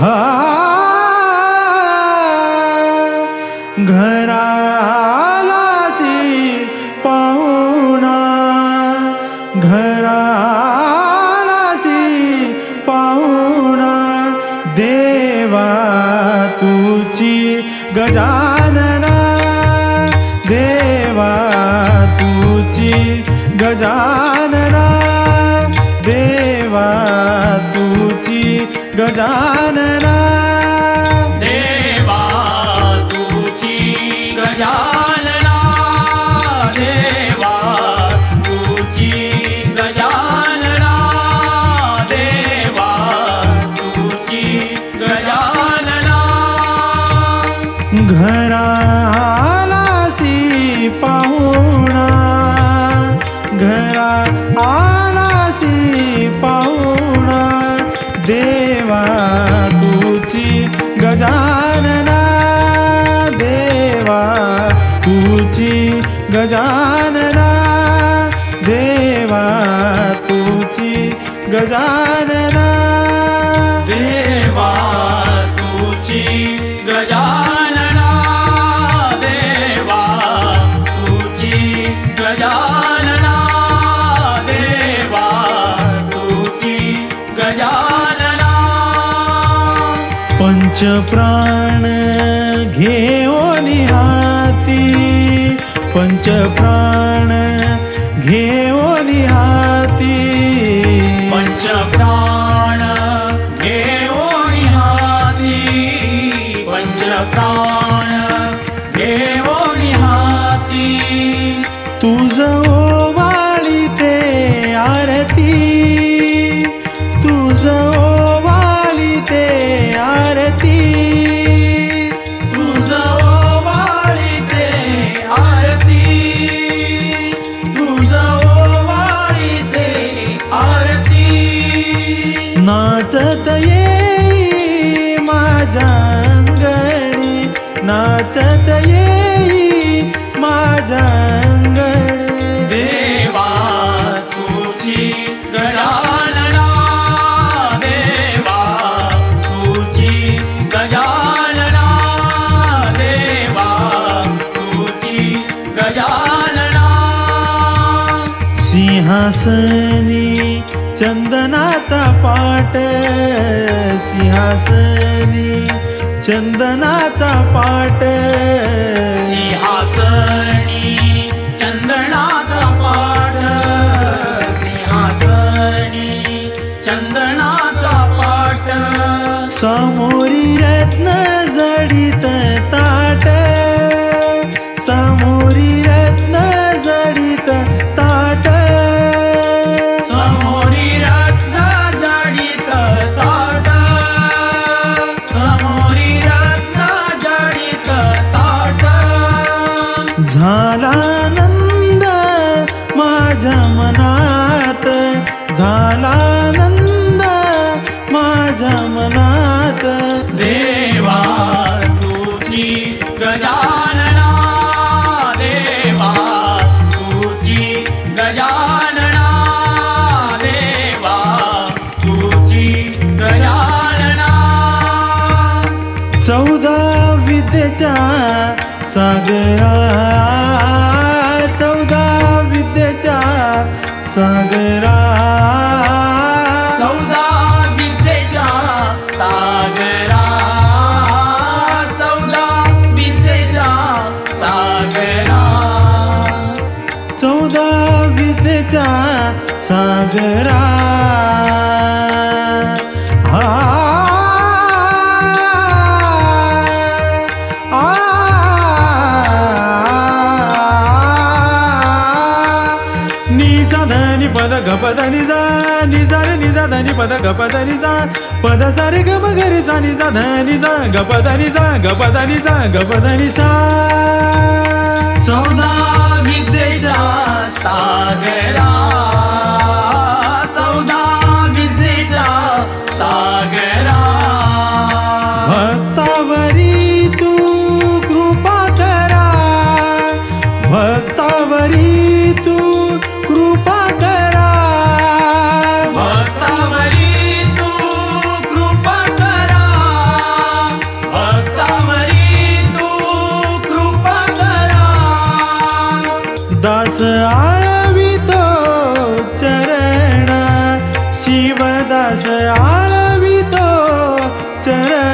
हा घरालासी पाहुणा घरालासी पाहुणा देवा तुची गजानना देवा तुची गजानना. गजानना तुची गजानना देवा तुची गजानना. देवा तुझी गजानना देवा तुझी गजानना देवा तुझी गजानना. पंचप्राण घेऊन हाती पंचप्राण घेऊ नाचत येई माझ्या अंगणी. देवा तुझी गजानना देवा तुझी गजानना देवा तुझी गजानना सिंहासनी चंदनाचा पाट सिंहासनी चंदनाचा पाट सिंहासनी चंदनाचा पाठ. सिंहासनी चंदनाचा पाठ. समोरी रत्न झाला नंद माझ्या मनात. झाला नंद माझ्या मनात. देवा तुझी गजानना. देवा तुझी गजानना. देवा तुझी गजानना. चौदा विद्येच्या सागरा सागरा। चौदा विद्येच्या सागरा। चौदा विद्येच्या सागरा। चौदा विद्येच्या सागरा। पद निजा निजा रे निजा धनी पद ग पद निजा. पद सा रे ग म ग रे सा निजा धनी जा ग पद निजा ग पद निजा ग पद निसा चौदा विद्येच्या सागरा. चौदा विद्येच्या सागरा. भक्तावरी तू कृपा करा. भक्तावरी तू कृपा शिवदास आळवितो चरण